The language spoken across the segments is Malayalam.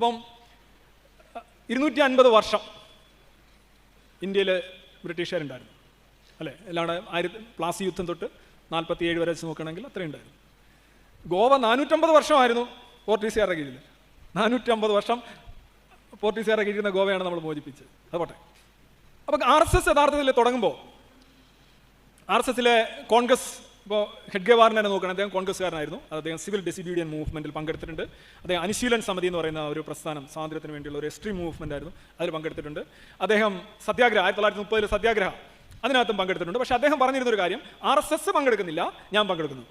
അപ്പം ഇരുന്നൂറ്റി അൻപത് വർഷം ഇന്ത്യയിൽ ബ്രിട്ടീഷുകാരുണ്ടായിരുന്നു. അല്ലേ? എല്ലാവിടെ ആയിരത്തി പ്ലാസി യുദ്ധം തൊട്ട് നാൽപ്പത്തി ഏഴ് വരെ വെച്ച് നോക്കുകയാണെങ്കിൽ അത്രയും ഉണ്ടായിരുന്നു. ഗോവ നാനൂറ്റമ്പത് വർഷമായിരുന്നു പോർട്ടീസുകാരുടെ കീഴിൽ നാനൂറ്റമ്പത് വർഷം പോർട്ടീസുകാരുടെ കീഴിൽ ഗോവയാണ് നമ്മൾ മോചിപ്പിച്ചത്. അത് അപ്പം ആർ എസ് എസ് യഥാർത്ഥത്തിൽ തുടങ്ങുമ്പോൾ ആർ എസ് എസിലെ കോൺഗ്രസ് ഇപ്പോൾ ഹെഡ്ഗേവാറിനെ തന്നെ അദ്ദേഹം കോൺഗ്രസ്സുകാരനായിരുന്നു. അദ്ദേഹം സിവിൽ ഡിസിബ്യൂഡിയൻ മൂവ്മെന്റിൽ പങ്കെടുത്തിട്ടുണ്ട്. അദ്ദേഹം അനുശീലൻ സമിതി എന്ന് പറയുന്ന ഒരു പ്രസ്ഥാനം സ്വാതന്ത്ര്യത്തിന് വേണ്ടിയുള്ള ഒരു എക്സ്ട്രീം മൂവ്മെന്റ് ആയിരുന്നു. അതിൽ പങ്കെടുത്തിട്ടുണ്ട്. അദ്ദേഹം സത്യാഗ്രഹ ആയിരത്തി തൊള്ളായിരത്തി മുപ്പതിൽ സത്യാഗ്രഹ അതിനകത്തും പങ്കെടുത്തിട്ടുണ്ട്. പക്ഷേ അദ്ദേഹം പറഞ്ഞിരുന്നൊരു കാര്യം ആർ എസ് എസ് പങ്കെടുക്കുന്നില്ല ഞാൻ പങ്കെടുക്കുന്നു.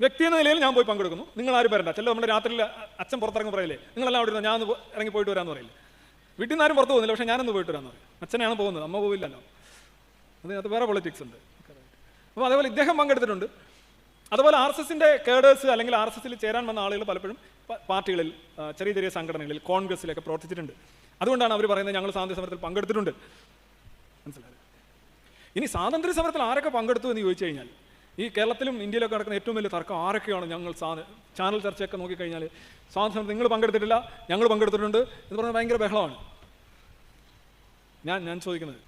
വ്യക്തി എന്ന നിലയിൽ ഞാൻ പോയി പങ്കെടുക്കുന്നു. നിങ്ങൾ ആരും വരണ്ട. ചില നമ്മുടെ രാത്രിയിൽ അച്ഛൻ പുറത്തിറങ്ങി പറയില്ലേ നിങ്ങളെല്ലാം അവിടെ ഇരുന്നു ഞാൻ ഇറങ്ങി പോയിട്ട് വരാമെന്ന് പറയില്ലേ. വീട്ടിൽ നിന്ന് ആരും പുറത്ത് പോകുന്നില്ല പക്ഷേ ഞാനൊന്ന് പോയിട്ട് വരാമെന്ന് പറയും. അച്ഛനെയാണ് പോകുന്നത് അമ്മ പോവില്ലല്ലോ. അതിനകത്ത് വേറെ പൊളിറ്റിക്സ് ഉണ്ട്. അപ്പോൾ അതേപോലെ ഇദ്ദേഹം പങ്കെടുത്തിട്ടുണ്ട്. അതുപോലെ ആർ എസ് എസിന്റെ കേഡേഴ്സ് അല്ലെങ്കിൽ ആർ എസ് എസിൽ ചേരാൻ വന്ന ആളുകൾ പലപ്പോഴും പാർട്ടികളിൽ ചെറിയ ചെറിയ സംഘടനകളിൽ കോൺഗ്രസ്സിലൊക്കെ പ്രവർത്തിച്ചിട്ടുണ്ട്. അതുകൊണ്ടാണ് അവർ പറയുന്നത് ഞങ്ങൾ സ്വാതന്ത്ര്യ സമരത്തിൽ പങ്കെടുത്തിട്ടുണ്ട്. മനസ്സിലായത് ഇനി സ്വാതന്ത്ര്യ സമരത്തിൽ ആരൊക്കെ പങ്കെടുത്തു എന്ന് ചോദിച്ചു കഴിഞ്ഞാൽ ഈ കേരളത്തിലും ഇന്ത്യയിലൊക്കെ നടക്കുന്ന ഏറ്റവും വലിയ തർക്കം ആരൊക്കെയാണ് ഞങ്ങൾ ചാനൽ ചർച്ചയൊക്കെ നോക്കിക്കഴിഞ്ഞാൽ സ്വാതന്ത്ര്യ നിങ്ങൾ പങ്കെടുത്തിട്ടില്ല ഞങ്ങൾ പങ്കെടുത്തിട്ടുണ്ട് എന്ന് പറഞ്ഞാൽ ഭയങ്കര ബഹളമാണ്. ഞാൻ ഞാൻ ചോദിക്കുന്നത്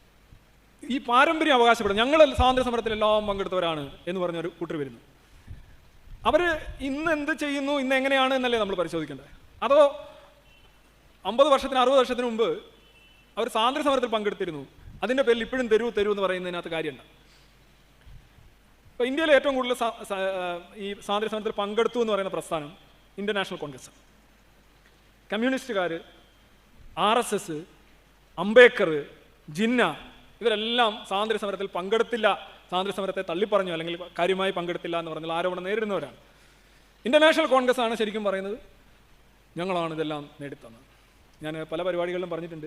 ഈ പാരമ്പര്യം അവകാശപ്പെടും ഞങ്ങൾ സ്വാതന്ത്ര്യ സമരത്തിൽ എല്ലാം പങ്കെടുത്തവരാണ് എന്ന് പറഞ്ഞൊരു കൂട്ടർ വരുന്നു. അവർ ഇന്ന് എന്ത് ചെയ്യുന്നു ഇന്ന് എങ്ങനെയാണ് എന്നല്ലേ നമ്മൾ പരിശോധിക്കേണ്ടത്. അതോ അമ്പത് വർഷത്തിന് അറുപത് വർഷത്തിന് മുമ്പ് അവർ സ്വാതന്ത്ര്യ സമരത്തിൽ പങ്കെടുത്തിരുന്നു. അതിന്റെ പേരിൽ ഇപ്പോഴും തരൂ തരൂ എന്ന് പറയുന്നതിനകത്ത് കാര്യമുണ്ട്. ഇപ്പോൾ ഇന്ത്യയിലെ ഏറ്റവും കൂടുതൽ ഈ സ്വാതന്ത്ര്യ സമരത്തിൽ പങ്കെടുത്തു എന്ന് പറയുന്ന പ്രസ്ഥാനം ഇന്ത്യൻ നാഷണൽ കോൺഗ്രസ്. കമ്മ്യൂണിസ്റ്റുകാർ R S S Ambedkar Jinnah ഇവരെല്ലാം സ്വാതന്ത്ര്യ സമരത്തിൽ പങ്കെടുത്തില്ല. സ്വാതന്ത്ര്യ സമരത്തെ തള്ളിപ്പറഞ്ഞു അല്ലെങ്കിൽ കാര്യമായി പങ്കെടുത്തില്ല എന്ന് പറഞ്ഞാൽ ആരോപണം നേരിടുന്നവരാണ്. ഇന്റർനാഷണൽ കോൺഗ്രസ് ആണ് ശരിക്കും പറയുന്നത്. ഞങ്ങളാണ് ഇതെല്ലാം നേടിത്തന്നത്. ഞാൻ പല പരിപാടികളിലും പറഞ്ഞിട്ടുണ്ട്.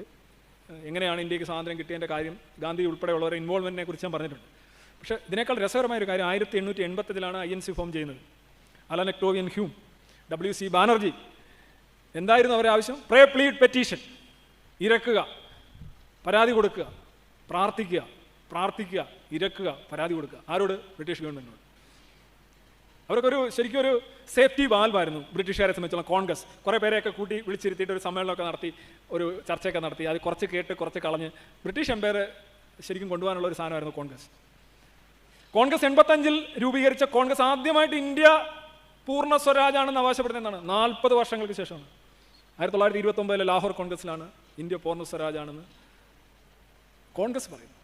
എങ്ങനെയാണ് ഇന്ത്യയ്ക്ക് സ്വാതന്ത്ര്യം കിട്ടിയതിന്റെ കാര്യം ഗാന്ധി ഉൾപ്പെടെയുള്ളവരെ ഇൻവോൾവ്മെന്റിനെ കുറിച്ച് ഞാൻ പറഞ്ഞിട്ടുണ്ട്. പക്ഷേ ഇതിനേക്കാൾ രസകരമായ ഒരു കാര്യം ആയിരത്തി എണ്ണൂറ്റി എൺപത്തിലാണ് ഐ എൻ സി ഫോം ചെയ്യുന്നത്. Allan Octavian Hume W C Banerjee എന്തായിരുന്നു അവരെ ആവശ്യം? പ്രേ പ്ലീഡ് പെറ്റീഷൻ ഇരക്കുക. പരാതി കൊടുക്കുക. പ്രാർത്ഥിക്കുക പ്രാർത്ഥിക്കുക ഇരക്കുക പരാതി കൊടുക്കുക. ആരോട്? ബ്രിട്ടീഷ് ഗവൺമെന്റിനോട് അവർക്കൊരു ശരിക്കും ഒരു സേഫ്റ്റി വാൽവായിരുന്നു ബ്രിട്ടീഷുകാരെ സംബന്ധിച്ചുള്ള കോൺഗ്രസ്. കുറേ പേരെയൊക്കെ കൂട്ടി വിളിച്ചിരുത്തിയിട്ട് ഒരു സമ്മേളനമൊക്കെ നടത്തി ഒരു ചർച്ചയൊക്കെ നടത്തി. അത് കുറച്ച് കേട്ട് കുറച്ച് കളഞ്ഞ് ബ്രിട്ടീഷ് എംപയർ ശരിക്കും കൊണ്ടുപോകാനുള്ള ഒരു സാധനമായിരുന്നു കോൺഗ്രസ്. കോൺഗ്രസ് എൺപത്തഞ്ചിൽ രൂപീകരിച്ച കോൺഗ്രസ് ആദ്യമായിട്ട് ഇന്ത്യ പൂർണ സ്വരാജാണെന്ന് ആവശ്യപ്പെടുന്നതാണ് നാൽപ്പത് വർഷങ്ങൾക്ക് ശേഷമാണ്. ആയിരത്തി തൊള്ളായിരത്തി ഇരുപത്തൊമ്പതിലെ ലാഹോർ കോൺഗ്രസിലാണ് ഇന്ത്യ പൂർണ സ്വരാജാണെന്ന് കോൺഗ്രസ് പറയുന്നു.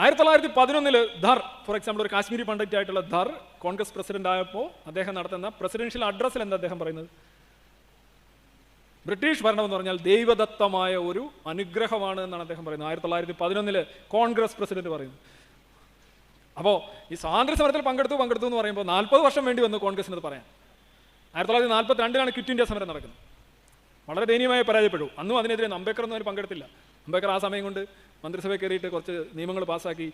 ആയിരത്തി തൊള്ളായിരത്തി പതിനൊന്നിൽ ധർ ഫോർ എക്സാമ്പിൾ ഒരു കാശ്മീരി പണ്ഡിറ്റ് ആയിട്ടുള്ള ധർ കോൺഗ്രസ് പ്രസിഡന്റ് ആയപ്പോൾ അദ്ദേഹം നടത്തുന്ന പ്രസിഡൻഷ്യൽ അഡ്രസ്സിൽ എന്താ അദ്ദേഹം പറയുന്നത്? ബ്രിട്ടീഷ് ഭരണം എന്ന് പറഞ്ഞാൽ ദൈവദത്തമായ ഒരു അനുഗ്രഹമാണ് എന്നാണ് അദ്ദേഹം പറയുന്നത്. ആയിരത്തി തൊള്ളായിരത്തി പതിനൊന്നിൽ കോൺഗ്രസ് പ്രസിഡന്റ് പറയുന്നു. അപ്പോൾ ഈ സ്വാതന്ത്ര്യ സമരത്തിൽ പങ്കെടുത്തു പങ്കെടുത്തു എന്ന് പറയുമ്പോൾ നാൽപ്പത് വർഷം വേണ്ടി വന്നു കോൺഗ്രസിനത് പറയാൻ. ആയിരത്തി തൊള്ളായിരത്തി നാൽപ്പത്തി രണ്ടിലാണ് ക്വിറ്റ് ഇന്ത്യ സമരം നടക്കുന്നത്. വളരെ ദയനീയമായി പരാജയപ്പെട്ടു. അന്നും അതിനെതിരെ അംബേദ്കർ ഒന്നും അവർ പങ്കെടുത്തില്ല. അംബേദ്കർ ആ സമയം കൊണ്ട് മന്ത്രിസഭയിൽ കയറിയിട്ട് കുറച്ച് നിയമങ്ങൾ പാസ്സാക്കി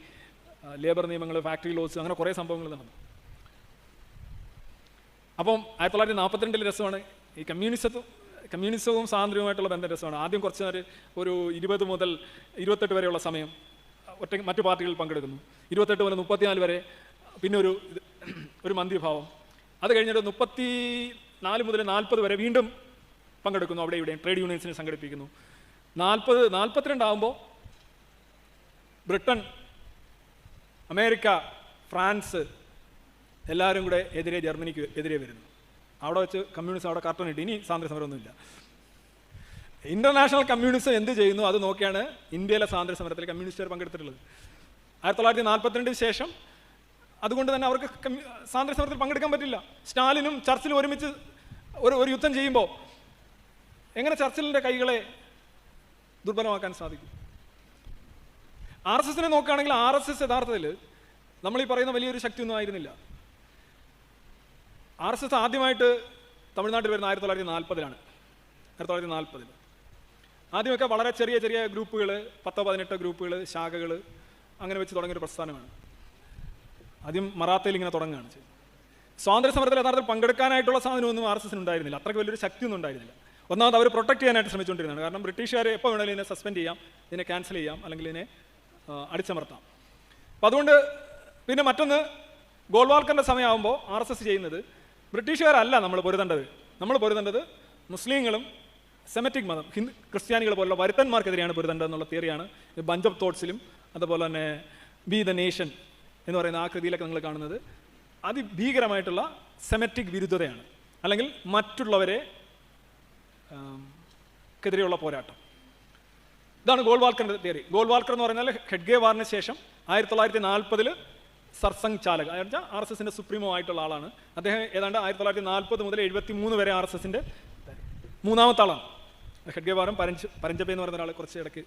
ലേബർ നിയമങ്ങൾ ഫാക്ടറി ലോസ് അങ്ങനെ കുറേ സംഭവങ്ങൾ നടന്നു. അപ്പം ആയിരത്തി തൊള്ളായിരത്തി നാൽപ്പത്തിരണ്ടിൽ രസമാണ് ഈ കമ്മ്യൂണിസത്തും കമ്മ്യൂണിസവും സ്വാതന്ത്ര്യവുമായിട്ടുള്ള ബന്ധം രസമാണ്. ആദ്യം കുറച്ച് നേരം ഒരു ഇരുപത് മുതൽ ഇരുപത്തെട്ട് വരെയുള്ള സമയം ഒറ്റ മറ്റു പാർട്ടികളിൽ പങ്കെടുക്കുന്നു. ഇരുപത്തെട്ട് മുതൽ മുപ്പത്തിനാല് വരെ പിന്നെ ഒരു ഒരു മന്ദിഭാവം അത് കഴിഞ്ഞിട്ട് മുപ്പത്തി നാല് മുതൽ നാൽപ്പത് വരെ വീണ്ടും പങ്കെടുക്കുന്നു. അവിടെ ഇവിടെയും ട്രേഡ് യൂണിയൻസിനെ സംഘടിപ്പിക്കുന്നു. നാൽപ്പത് നാൽപ്പത്തിരണ്ടാകുമ്പോൾ ബ്രിട്ടൻ അമേരിക്ക ഫ്രാൻസ് എല്ലാവരും കൂടെ എതിരെ ജർമ്മനിക്ക് എതിരെ വരുന്നു. അവിടെ വെച്ച് കമ്മ്യൂണിസം അവിടെ കർട്ടൻ ഇട്ട്. ഇനി സ്വാതന്ത്ര്യ സമരമൊന്നുമില്ല ഇന്റർനാഷണൽ കമ്മ്യൂണിസം എന്ത് ചെയ്യുന്നു? അത് നോക്കിയാണ് ഇന്ത്യയിലെ സ്വാതന്ത്ര്യ സമരത്തിൽ കമ്മ്യൂണിസ്റ്റുകാർ പങ്കെടുത്തിട്ടുള്ളത്. ആയിരത്തി തൊള്ളായിരത്തി നാൽപ്പത്തിരണ്ടിന് ശേഷം അതുകൊണ്ട് തന്നെ അവർക്ക് സ്വാതന്ത്ര്യ സമരത്തിൽ പങ്കെടുക്കാൻ പറ്റില്ല. സ്റ്റാലിനും ചർച്ചിലും ഒരുമിച്ച് ഒരു ഒരു യുദ്ധം ചെയ്യുമ്പോൾ എങ്ങനെ ചർച്ചിലിന്റെ കൈകളെ ദുർബലമാക്കാൻ സാധിക്കും. ആർ എസ് എസിനെ നോക്കുകയാണെങ്കിൽ ആർ എസ് എസ് യഥാർത്ഥത്തിൽ നമ്മൾ ഈ പറയുന്ന വലിയൊരു ശക്തിയൊന്നും ആയിരുന്നില്ല. ആർ എസ് എസ് ആദ്യമായിട്ട് തമിഴ്നാട്ടിൽ വരുന്ന ആയിരത്തി തൊള്ളായിരത്തി നാൽപ്പതിലാണ് ആയിരത്തി തൊള്ളായിരത്തി നാൽപ്പതിൽ ആദ്യമൊക്കെ വളരെ ചെറിയ ചെറിയ ഗ്രൂപ്പുകൾ പത്തോ പതിനെട്ടോ ഗ്രൂപ്പുകൾ ശാഖകൾ അങ്ങനെ വെച്ച് തുടങ്ങിയൊരു പ്രസ്ഥാനമാണ്. ആദ്യം മറാത്തയിൽ ഇങ്ങനെ തുടങ്ങുകയാണ് സ്വാതന്ത്ര്യ സമരത്തിൽ യഥാർത്ഥത്തിൽ പങ്കെടുക്കാനായിട്ടുള്ള സാധനമൊന്നും ആർ എസ് എസിന് ഉണ്ടായിരുന്നില്ല. അത്രയ്ക്ക് വലിയൊരു ശക്തിയൊന്നും ഉണ്ടായിരുന്നില്ല. ഒന്നാമത് അവർ പ്രൊട്ടക്ട് ചെയ്യാനായിട്ട് ശ്രമിച്ചുകൊണ്ടിരുന്നത് കാരണം ബ്രിട്ടീഷുകാരെ എപ്പോൾ വേണമെങ്കിലും ഇതിനെ സസ്പെൻഡ് ചെയ്യാം ഇതിനെ ക്യാൻസൽ ചെയ്യാം അല്ലെങ്കിൽ ഇതിനെ അടിച്ചമർത്താം. അപ്പം അതുകൊണ്ട് പിന്നെ മറ്റൊന്ന് ഗോൾവാൾക്കറിന്റെ സമയമാകുമ്പോൾ ആർ എസ് എസ് ചെയ്യുന്നത് ബ്രിട്ടീഷുകാരല്ല നമ്മൾ പൊരുതേണ്ടത്. നമ്മൾ പൊരുതേണ്ടത് മുസ്ലിങ്ങളും സെമറ്റിക് മതം ഹിന്ദു ക്രിസ്ത്യാനികൾ പോലുള്ള വരുത്തന്മാർക്കെതിരെയാണ് പൊരുതേണ്ടത് എന്നുള്ള തിയറിയാണ് ബഞ്ച് ഓഫ് തോട്ട്സിലും അതുപോലെ തന്നെ ബി ദ നേഷൻ എന്ന് പറയുന്ന ആ കൃതിയിലൊക്കെ നിങ്ങൾ കാണുന്നത്. അതിഭീകരമായിട്ടുള്ള സെമറ്റിക് വിരുദ്ധതയാണ്. അല്ലെങ്കിൽ മറ്റുള്ളവരെ ക്കെതിരെയുള്ള പോരാട്ടം. ഇതാണ് ഗോൾവാൾക്കറിന്റെ തിയറി. ഗോൾവാൾക്കർ എന്ന് പറഞ്ഞാൽ ഹെഡ്ഗേ വാറിന് ശേഷം ആയിരത്തി തൊള്ളായിരത്തി നാൽപ്പതിൽ സർസംഗ് ചാലക് അതായത് ആർ എസ് എസിന്റെ സുപ്രീമോ ആയിട്ടുള്ള ആളാണ്. അദ്ദേഹം ഏതാണ്ട് ആയിരത്തി തൊള്ളായിരത്തി നാൽപ്പത് മുതൽ എഴുപത്തി മൂന്ന് വരെ ആർ എസ് എസിന്റെ മൂന്നാമത്തെ ആളാണ്. ഹെഡ്ഗേ വാറും പരഞ്ച് പരഞ്ചപേ എന്ന് പറയുന്ന ഒരാൾ കുറച്ച് ഇടയ്ക്ക്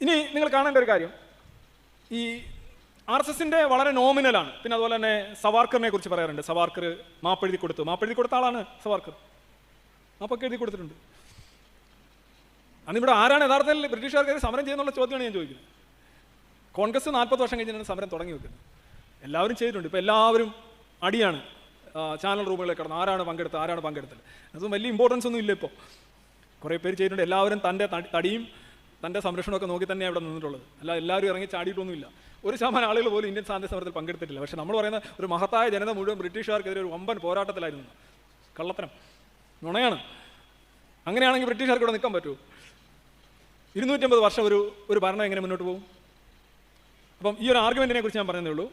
ഇനി നിങ്ങൾ കാണേണ്ട ഒരു കാര്യം. ഈ ആർ എസ് എസിന്റെ വളരെ നോമിനലാണ് പിന്നെ അതുപോലെ തന്നെ സവാർക്കറിനെ കുറിച്ച് പറയാറുണ്ട്. സവാർക്കർ മാപ്പെഴുതി കൊടുത്തു. മാപ്പെഴുതി കൊടുത്ത ആളാണ് സവാർക്കർ. മാപ്പൊക്കെ എഴുതി കൊടുത്തിട്ടുണ്ട്. അന്ന് ഇവിടെ ആരാണ് യഥാർത്ഥത്തിൽ ബ്രിട്ടീഷുകാർക്കെതിരെ സമരം ചെയ്യുന്നുള്ള ചോദ്യമാണ് ഞാൻ ചോദിക്കുന്നത്. കോൺഗ്രസ് നാൽപ്പത് വർഷം കഴിഞ്ഞാണ് സമരം തുടങ്ങി വെക്കുന്നത് എല്ലാവരും ചെയ്തിട്ടുണ്ട്. ഇപ്പോൾ എല്ലാവരും അടിയാണ് ചാനൽ റൂമുകളിൽ കിടന്ന് ആരാണ് പങ്കെടുത്തത് ആരാണ് പങ്കെടുത്തത്. അതും വലിയ ഇമ്പോർട്ടൻസ് ഒന്നും ഇല്ല ഇപ്പോൾ കുറേ പേര് ചെയ്തിട്ടുണ്ട്. എല്ലാവരും തന്റെ തടിയും തന്റെ സംരക്ഷണമൊക്കെ നോക്കി തന്നെ അവിടെ നിന്നിട്ടുള്ളത്. അല്ല എല്ലാവരും ഇറങ്ങി ചാടിയിട്ടൊന്നുമില്ല. ഒരു ശതമാനം ആളുകൾ പോലും ഇന്ത്യൻ സ്വാതന്ത്ര്യ സമരത്തിൽ പങ്കെടുത്തിട്ടില്ല. പക്ഷേ നമ്മൾ പറയുന്ന ഒരു മഹത്തായ ജനത മുഴുവൻ ബ്രിട്ടീഷുകാർക്കെതിരെ ഒരു വമ്പൻ പോരാട്ടത്തിലായിരുന്നു. കള്ളത്തരം. നുണയാണ്. അങ്ങനെയാണെങ്കിൽ ബ്രിട്ടീഷുകാർക്ക് ഇവിടെ നിൽക്കാൻ പറ്റുമോ? ഇരുന്നൂറ്റമ്പത് വർഷം ഒരു ഒരു ഭരണം എങ്ങനെ മുന്നോട്ട് പോകും? അപ്പം ഈ ഒരു ആർഗ്യുമെന്റിനെ കുറിച്ച് ഞാൻ പറഞ്ഞതേ ഉള്ളൂ.